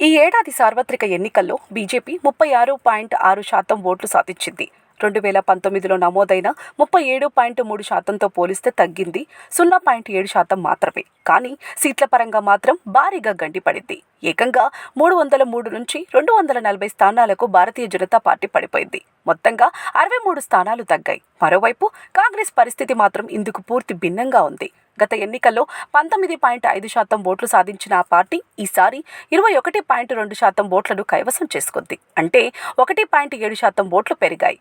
ఈ ఏడాది సార్వత్రిక ఎన్నికల్లో బీజేపీ ముప్పై ఆరు పాయింట్ ఆరు శాతం ఓట్లు సాధించింది. రెండు వేల పంతొమ్మిదిలో నమోదైన ముప్పై ఏడు పాయింట్ మూడు శాతంతో పోలిస్తే తగ్గింది. సున్నా పాయింట్ ఏడు శాతం మాత్రమే. కానీ సీట్ల పరంగా మాత్రం భారీగా గండిపడింది ఏకంగా మూడు వందల మూడు నుంచి రెండు వందల నలభై స్థానాలకు భారతీయ జనతా పార్టీ పడిపోయింది. మొత్తంగా అరవై మూడు స్థానాలు తగ్గాయి. మరోవైపు కాంగ్రెస్ పరిస్థితి మాత్రం ఇందుకు పూర్తి భిన్నంగా ఉంది. గత ఎన్నికల్లో పంతొమ్మిది పాయింట్ ఐదు శాతం ఓట్లు సాధించిన ఆ పార్టీ ఈసారి ఇరవై ఒకటి పాయింట్ రెండు శాతం ఓట్లను కైవసం చేసుకుంది. అంటే ఒకటి పాయింట్ ఏడు శాతం ఓట్లు పెరిగాయి.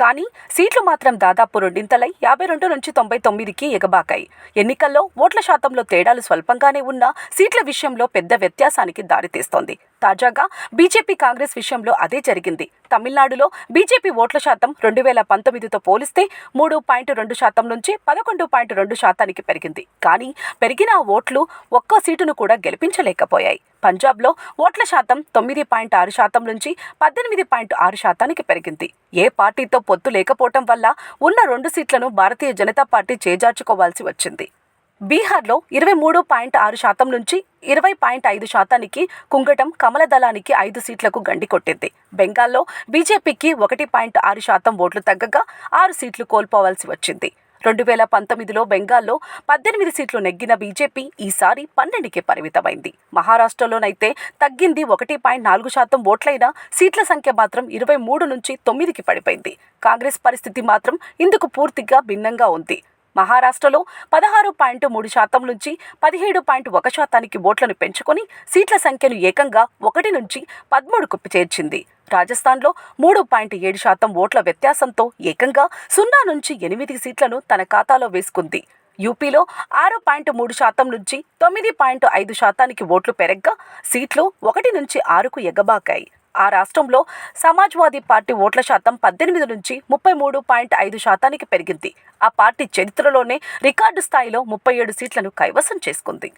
కానీ సీట్లు మాత్రం దాదాపు రెండింతలై యాభై రెండు నుంచి తొంభై తొమ్మిదికి ఎగబాకాయి. ఎన్నికల్లో ఓట్ల శాతంలో తేడాలు స్వల్పంగానే ఉన్నా సీట్ల విషయంలో పెద్ద వ్యత్యాసానికి దారితీస్తోంది. తాజాగా బీజేపీ కాంగ్రెస్ విషయంలో అదే జరిగింది. తమిళనాడులో బీజేపీ ఓట్ల శాతం రెండు వేల పంతొమ్మిదితో పోలిస్తే మూడు పాయింట్ రెండు శాతం నుంచి పదకొండు పాయింట్ రెండు శాతానికి పెరిగింది. కానీ పెరిగిన ఓట్లు ఒక్క సీటును కూడా గెలిపించలేకపోయాయి. పంజాబ్లో ఓట్ల శాతం తొమ్మిది పాయింట్ ఆరు శాతం నుంచి పద్దెనిమిది పాయింట్ ఆరు శాతానికి పెరిగింది. ఏ పార్టీతో పొత్తు లేకపోవటం వల్ల ఉన్న రెండు సీట్లను భారతీయ జనతా పార్టీ చేజార్చుకోవాల్సి వచ్చింది. బీహార్లో ఇరవై మూడు పాయింట్ ఆరు శాతం నుంచి ఇరవై పాయింట్ ఐదు శాతానికి కుంగటం కమల దళానికి ఐదు సీట్లకు గండి కొట్టింది. బెంగాల్లో బీజేపీకి ఒకటి పాయింట్ ఆరు శాతం ఓట్లు తగ్గగా ఆరు సీట్లు కోల్పోవాల్సి వచ్చింది. రెండు వేల పంతొమ్మిదిలో బెంగాల్లో పద్దెనిమిది సీట్లు నెగ్గిన బీజేపీ ఈసారి పన్నెండుకే పరిమితమైంది. మహారాష్ట్రలోనైతే తగ్గింది ఒకటి పాయింట్ నాలుగు శాతం ఓట్లైనా సీట్ల సంఖ్య మాత్రం ఇరవై మూడు నుంచి తొమ్మిదికి పడిపోయింది. కాంగ్రెస్ పరిస్థితి మాత్రం ఇందుకు పూర్తిగా భిన్నంగా ఉంది. మహారాష్ట్రలో పదహారు పాయింట్ మూడు శాతం నుంచి పదిహేడు పాయింట్ ఒక శాతానికి ఓట్లను పెంచుకొని సీట్ల సంఖ్యను ఏకంగా ఒకటి నుంచి పదమూడుకు చేర్చింది. రాజస్థాన్లో మూడు పాయింట్ ఏడు శాతం ఓట్ల వ్యత్యాసంతో ఏకంగా సున్నా నుంచి ఎనిమిది సీట్లను తన ఖాతాలో వేసుకుంది. యూపీలో ఆరు పాయింట్ మూడు శాతం నుంచి తొమ్మిది పాయింట్ ఐదు శాతానికి ఓట్లు పెరగ్గా సీట్లు ఒకటి నుంచి ఆరుకు ఎగబాకాయి. ఆ రాష్ట్రంలో సమాజ్వాదీ పార్టీ ఓట్ల శాతం పద్దెనిమిది నుంచి ముప్పై మూడు పాయింట్ ఐదు శాతానికి పెరిగింది. ఆ పార్టీ చరిత్రలోనే రికార్డు స్థాయిలో ముప్పై ఏడు సీట్లను కైవసం చేసుకుంది.